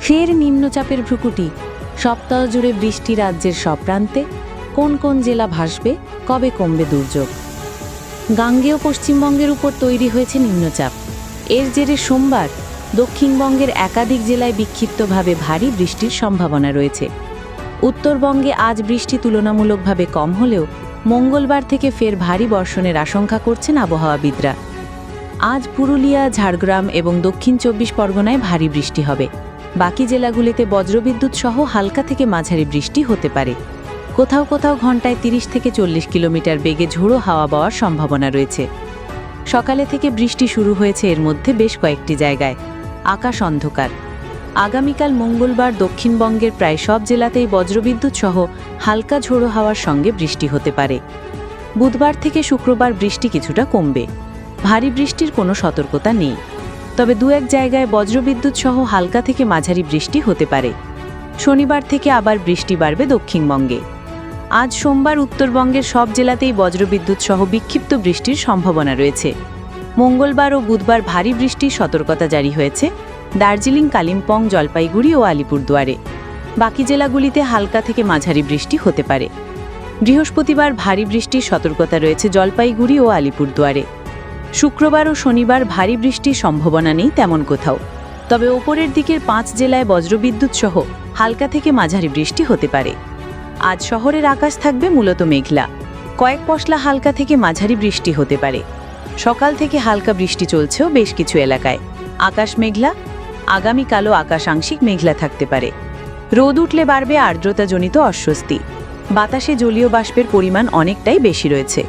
ফের নিম্নচাপের ভ্রুকুটি। সপ্তাহ জুড়ে বৃষ্টি রাজ্যের সব প্রান্তে। কোন কোন জেলা ভাসবে, কবে কমবে দুর্যোগ? গাঙ্গেয় পশ্চিমবঙ্গের উপর তৈরি হয়েছে নিম্নচাপ। এর জেরে সোমবার দক্ষিণবঙ্গের একাধিক জেলায় বিক্ষিপ্তভাবে ভারী বৃষ্টির সম্ভাবনা রয়েছে। উত্তরবঙ্গে আজ বৃষ্টি তুলনামূলকভাবে কম হলেও মঙ্গলবার থেকে ফের ভারী বর্ষণের আশঙ্কা করছেন আবহাওয়াবিদরা। আজ পুরুলিয়া, ঝাড়গ্রাম এবং দক্ষিণ চব্বিশ পরগনায় ভারী বৃষ্টি হবে। বাকি জেলাগুলিতে বজ্রবিদ্যুৎ সহ হালকা থেকে মাঝারি বৃষ্টি হতে পারে। কোথাও কোথাও ঘন্টায় 30 থেকে চল্লিশ কিলোমিটার বেগে ঝোড়ো হাওয়া বওয়ার সম্ভাবনা রয়েছে। সকালে থেকে বৃষ্টি শুরু হয়েছে এর মধ্যে বেশ কয়েকটি জায়গায়। আকাশ অন্ধকার। আগামীকাল মঙ্গলবার দক্ষিণবঙ্গের প্রায় সব জেলাতেই বজ্রবিদ্যুৎ সহ হালকা ঝোড়ো হাওয়ার সঙ্গে বৃষ্টি হতে পারে। বুধবার থেকে শুক্রবার বৃষ্টি কিছুটা কমবে। ভারী বৃষ্টির কোনো সতর্কতা নেই। তবে দু এক জায়গায় বজ্রবিদ্যুৎ সহ হালকা থেকে মাঝারি বৃষ্টি হতে পারে। শনিবার থেকে আবার বৃষ্টি বাড়বে দক্ষিণবঙ্গে। আজ সোমবার উত্তরবঙ্গের সব জেলাতেই বজ্রবিদ্যুৎ সহ বিক্ষিপ্ত বৃষ্টির সম্ভাবনা রয়েছে। মঙ্গলবার ও বুধবার ভারী বৃষ্টির সতর্কতা জারি হয়েছে দার্জিলিং, কালিম্পং, জলপাইগুড়ি ও আলিপুরদুয়ারে। বাকি জেলাগুলিতে হালকা থেকে মাঝারি বৃষ্টি হতে পারে। বৃহস্পতিবার ভারী বৃষ্টির সতর্কতা রয়েছে জলপাইগুড়ি ও আলিপুরদুয়ারে। শুক্রবার ও শনিবার ভারী বৃষ্টির সম্ভাবনা নেই তেমন কোথাও। তবে ওপরের দিকের পাঁচ জেলায় বজ্রবিদ্যুৎ সহ হালকা থেকে মাঝারি বৃষ্টি হতে পারে। আজ শহরের আকাশ থাকবে মূলত মেঘলা। কয়েক পশলা হালকা থেকে মাঝারি বৃষ্টি হতে পারে। সকাল থেকে হালকা বৃষ্টি চলছেও বেশ কিছু এলাকায়। আকাশ মেঘলা আগামীকালও আকাশ আংশিক মেঘলা থাকতে পারে। রোদ উঠলে বাড়বে আর্দ্রতাজনিত অস্বস্তি। বাতাসে জলীয় বাষ্পের পরিমাণ অনেকটাই বেশি রয়েছে।